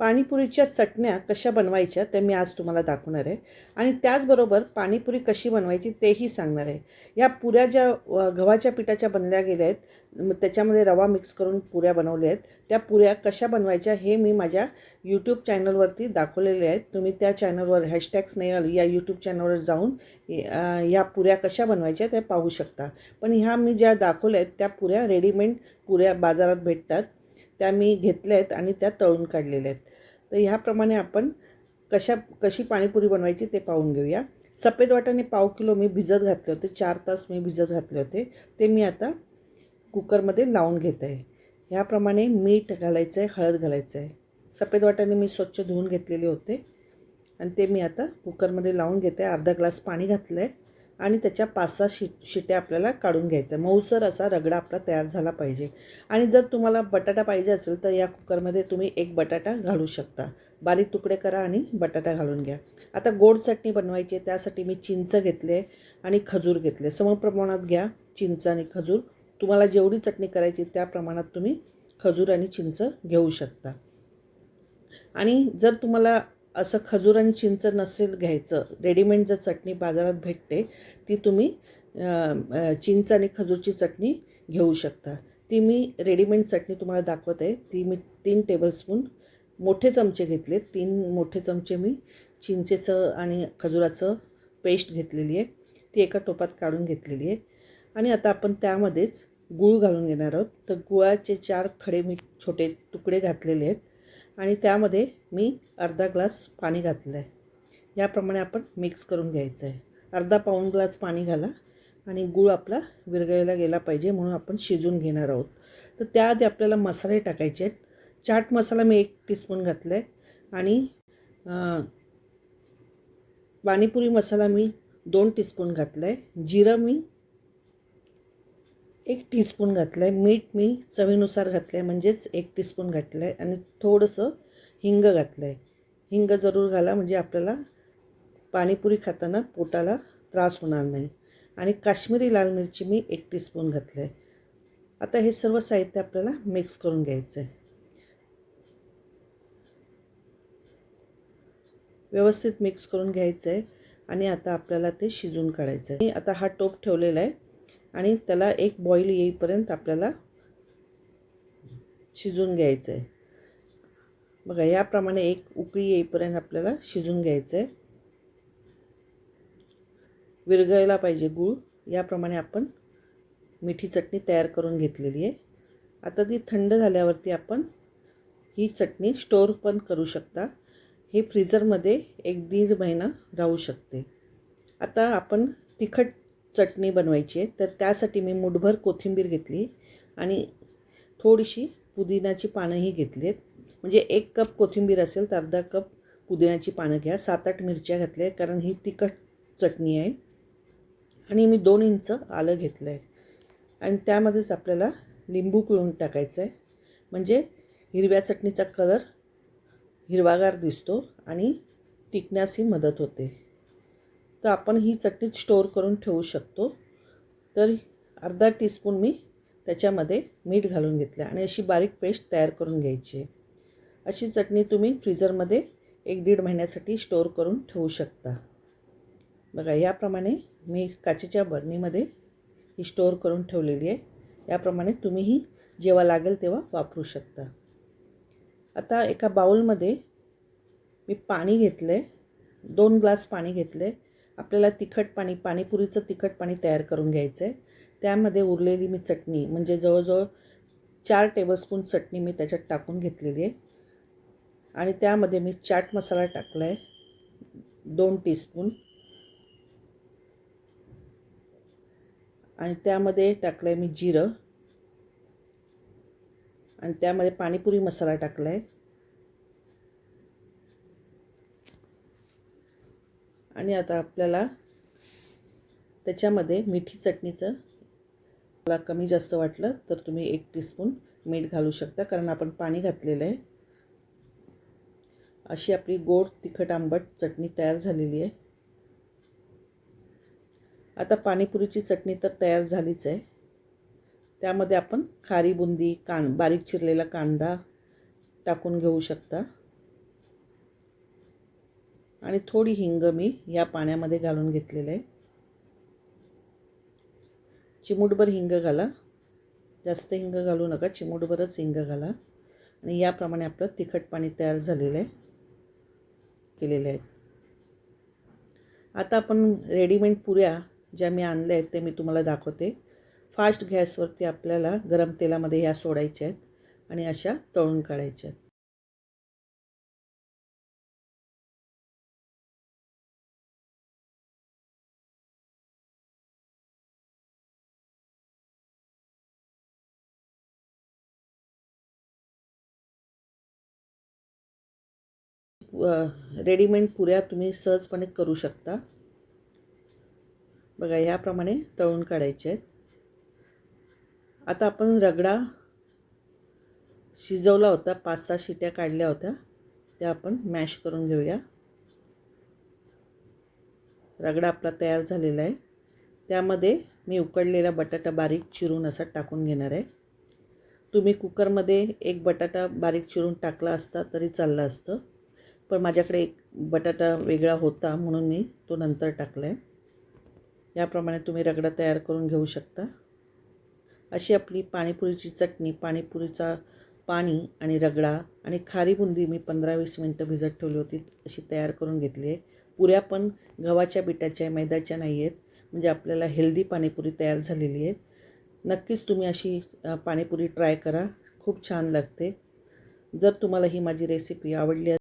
पाणीपुरीच्या चटण्या कशा बनवायच्या ते मी आज तुम्हाला दाखवणार आहे. आणि त्याचबरोबर पाणीपुरी कशी बनवायची तेही सांगणार आहे. या पुऱ्या ज्या गव्हाच्या पिठाच्या बनल्या गेल्या आहेत त्याच्यामध्ये रवा मिक्स करून पुऱ्या बनवल्या आहेत. त्या पुऱ्या कशा बनवायच्या हे मी माझ्या यूट्यूब चॅनलवरती दाखवलेले आहेत. तुम्ही त्या चॅनलवर हॅशटॅग स्नेहल या यूट्यूब चॅनलवर जाऊन या पुऱ्या कशा बनवायच्या त्या पाहू शकता. पण ह्या मी ज्या दाखवल्या आहेत त्या पुऱ्या रेडीमेड पुऱ्या बाजारात भेटतात. त्या मी घेतल्या आहेत आणि त्या तळून काढलेल्या आहेत. तर ह्याप्रमाणे आपण कशा कशी पाणीपुरी बनवायची ते पाहून घेऊया. सफेद वाटाणे पाव किलो मी भिजत घातले होते. चार तास मी भिजत घातले होते. ते मी आता कुकरमध्ये लावून घेत आहे. ह्याप्रमाणे मीठ घालायचं आहे हळद घालायचं आहे सफेद वाटाणे मी स्वच्छ धुवून घेतलेले होते. आणि ते मी आता कुकरमध्ये लावून घेते. अर्धा ग्लास पाणी घातलं आहे आणि त्याच्या पाच सहा शि शिट्या आपल्याला काढून घ्यायच्या मऊसर असा रगडा आपला तयार झाला पाहिजे. आणि जर तुम्हाला बटाटा पाहिजे असेल तर या कुकरमध्ये तुम्ही एक बटाटा घालू शकता. बारीक तुकडे करा आणि बटाटा घालून घ्या. आता गोड चटणी बनवायची आहे त्यासाठी मी चिंच घेतले आणि खजूर घेतले समप्रमाणात घ्या चिंच आणि खजूर. तुम्हाला जेवढी चटणी करायची त्या प्रमाणात तुम्ही खजूर आणि चिंच घेऊ शकता. आणि जर तुम्हाला असं खजूर आणि चिंच नसेल घ्यायचं रेडीमेड जर चटणी बाजारात भेटते ती तुम्ही चिंच आणि खजूरची चटणी घेऊ शकता. ती मी रेडीमेड चटणी तुम्हाला दाखवत. आहे ती मी तीन टेबलस्पून मोठे चमचे घेतले तीन मोठे चमचे मी चिंचेचं आणि खजुराचं पेस्ट घेतलेली आहे. ती एका टोपात काढून घेतलेली आहे. आणि आता आपण त्यामध्येच गूळ घालून घेणार आहोत. तर गुळाचे चार खडे मी छोटे तुकडे घातलेले आहेत. आणि त्यामध्ये मी अर्धा ग्लास पाणी घातलं आहे याप्रमाणे आपण मिक्स करून घ्यायचं आहे अर्धा पाऊण ग्लास पाणी घाला आणि गूळ आपला विरघळला गेला पाहिजे म्हणून आपण शिजून घेणार आहोत. तर त्याआधी आपल्याला मसाले टाकायचे आहेत. चाट मसाला मी एक टीस्पून घातला आहे आणि पाणीपुरी मसाला मी दोन टीस्पून घातला आहे जिरं मी एक टीस्पून घातलं आहे मीठ मी चवीनुसार घातलं आहे म्हणजेच एक टीस्पून घातलं आहे आणि थोडंसं हिंग घातलं आहे हिंग जरूर घाला म्हणजे आपल्याला पाणीपुरी खाताना पोटाला त्रास होणार नाही. आणि काश्मीरी लाल मिरची मी एक टीस्पून घातलं आहे आता हे सर्व साहित्य आपल्याला मिक्स करून घ्यायचं आहे व्यवस्थित मिक्स करून घ्यायचं आहे आणि आता आपल्याला ते शिजून काढायचं आहे आता हा टोप ठेवलेला आहे आणि त्याला एक बॉईल येईपर्यंत आपल्याला शिजून घ्यायचं आहे बघा याप्रमाणे एक उकळी येईपर्यंत आपल्याला शिजून घ्यायचं आहे विरघळला पाहिजे गूळ. याप्रमाणे आपण मिठी चटणी तयार करून घेतलेली आहे. आता ती थंड झाल्यावरती आपण ही चटणी स्टोअर पण करू शकता. हे फ्रीजरमध्ये एक दीड महिना राहू शकते. आता आपण तिखट चटणी बनवायची आहे. तर त्यासाठी मी मुठभर कोथिंबीर घेतली आणि थोडीशी पुदिन्याची पानंही घेतली आहेत. म्हणजे एक कप कोथिंबीर असेल तर अर्धा कप पुदिन्याची पानं घ्या. सात आठ मिरच्या घातल्या आहे कारण ही तिखट चटणी आहे. आणि मी दोन इंच आलं घेतलं आहे आणि त्यामध्येच आपल्याला लिंबू पिळून टाकायचं आहे म्हणजे हिरव्या चटणीचा कलर हिरवागार दिसतो आणि टिकण्यासही मदत होते. तर आपण ही चटणी स्टोअर करून ठेवू शकतो. तर अर्धा टीस्पून मी त्याच्यामध्ये मीठ घालून घेतलं आणि अशी बारीक पेस्ट तयार करून घ्यायची आहे. अशी चटणी तुम्ही फ्रीजरमध्ये एक दीड महिन्यासाठी स्टोअर करून ठेवू शकता. बघा याप्रमाणे मी काचेच्या बरणीमध्ये ही स्टोअर करून ठेवलेली आहे. याप्रमाणे तुम्हीही जेव्हा लागेल तेव्हा वापरू शकता. आता एका बाउलमध्ये मी पाणी घेतलं आहे दोन ग्लास पाणी घेतलं आहे आपल्याला तिखट पाणी पाणीपुरीचं तिखट पाणी तयार करून घ्यायचं आहे त्यामध्ये उरलेली मी चटणी म्हणजे जवळजवळ चार टेबलस्पून चटणी मी त्याच्यात टाकून घेतलेली आहे. आणि त्यामध्ये मी चाट मसाला टाकला आहे दोन टीस्पून आणि त्यामध्ये टाकलं आहे मी जिरं. आणि त्यामध्ये पाणीपुरी मसाला टाकला आहे आणि आता आपल्याला त्याच्यामध्ये मिठी चटणीचं मला कमी जास्त वाटलं तर तुम्ही एक टीस्पून मीठ घालू शकता कारण आपण पाणी घातलेलं आहे. अशी आपली गोड तिखट आंबट चटणी तयार झालेली आहे. आता पाणीपुरीची चटणी तर तयार झालीच आहे. त्यामध्ये आपण खारी बुंदी कान बारीक चिरलेला कांदा टाकून घेऊ शकता. आणि थोडी हिंग मी या पाण्यामध्ये घालून घेतलेलं आहे. चिमूटभर हिंग घाला. जास्त हिंग घालू नका चिमूटभरच हिंग घाला. आणि याप्रमाणे आपलं तिखट पाणी तयार झालेलं आहे. केलेले आहेत आता आपण रेडीमेड पुऱ्या ज्या मी आणल्या आहेत ते मी तुम्हाला दाखवते. फास्ट गॅसवरती आपल्याला गरम तेलामध्ये ह्या सोडायच्या आहेत आणि अशा तळून काढायच्या आहेत. रेडीमेड पुऱ्या तुम्ही सहजपणे करू शकता. बघा ह्याप्रमाणे तळून काढायचे आहेत. आता आपण रगडा शिजवला होता पाच सहा शिट्या काढल्या होत्या. त्या आपण मॅश करून घेऊया. रगडा आपला तयार झालेला आहे. त्यामध्ये मी उकडलेला बटाटा बारीक चिरून असा टाकून घेणार आहे. तुम्ही कुकरमध्ये एक बटाटा बारीक चिरून टाकला असता तरी चाललं असतं. पण माझ्याकडे एक बटाटा वेगळा होता म्हणून मी तो नंतर टाकला आहे याप्रमाणे तुम्ही रगडा तयार करून घेऊ शकता. अशी आपली पाणीपुरीची चटणी पाणीपुरीचा पाणी आणि रगडा आणि खारी बुंदी मी पंधरा वीस मिनटं भिजत ठेवली होती अशी तयार करून घेतली आहे. पुऱ्या पण गव्हाच्या पिठाच्या मैद्याच्या नाही आहेत. म्हणजे आपल्याला हेल्दी पाणीपुरी तयार झालेली आहे नक्कीच तुम्ही अशी पाणीपुरी ट्राय करा. खूप छान लागते. जर तुम्हाला ही माझी रेसिपी आवडली